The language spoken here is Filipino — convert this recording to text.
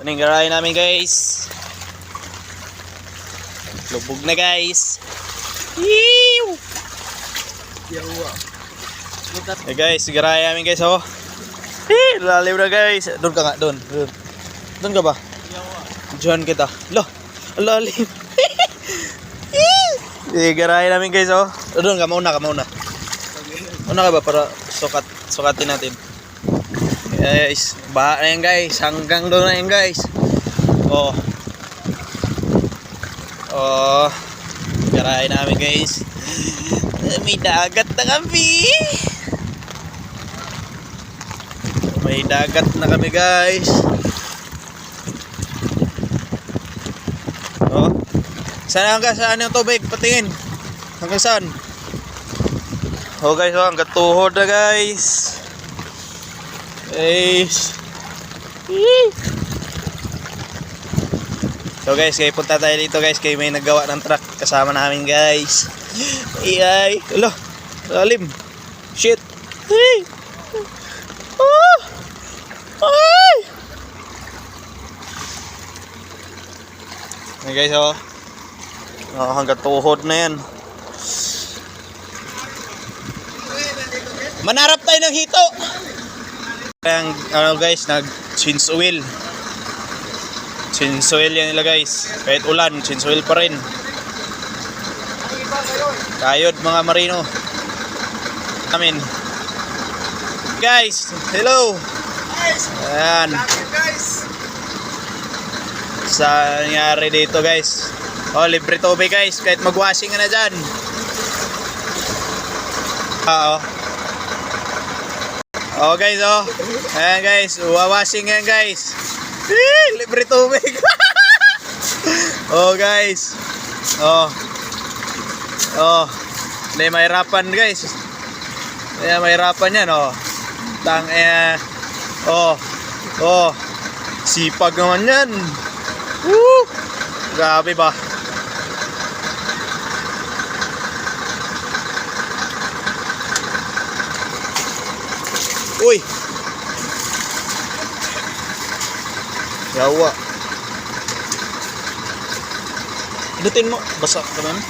Ito na yung garahe namin guys. Lubog na guys. Yeew! Hey guys, garahe namin guys oh. Eh, lalim na guys. Doon ka nga, doon. Doon, doon ka ba? Diyan kita. Lo, lalim. Eh, garahe namin guys oh. Doon ka, mauna ka, mauna. Una ka ba para sukat, sukatin natin. Guys, baha na yan guys. Hanggang doon na yan guys. Oh. Oh. Garahe namin guys. May dagat na kami. May dagat na kami guys. Oh. Saan hanggang saan yung tubig? Patingin. Hanggang saan? Oh guys, oh, hanggang tuhod na guys. Yee. So guys, kaya punta tayo dito guys, kaya may naggawa ng truck kasama namin guys. Iyay. Alo, lalim. Shit. Hey. Ah. Ay. Hey guys, oh. Oh, hanggang tuhod na yan. Manarap tayo ng hito. Ang ano guys, nag change oil. Change oil yan nila guys. Kahit ulan, change oil pa rin. Kayod mga marino. Amin. Guys, hello. Ayan. guys. Sa nangyari dito guys. Oh, libre tubig guys. Kahit mag-washing ka na dyan. Ah, oh. Guys, oh. Ayan guys, wawashing yan guys. Eh, libre tubig. oh guys. Oh. Oh. Hindi mahirapan guys. Kaya mahirapan yan, oh. Tang eh. Oh. Oh. Sipag naman yan. Woo! Grabe ba? Uy! Yawa. Inutin mo. Basa ka man.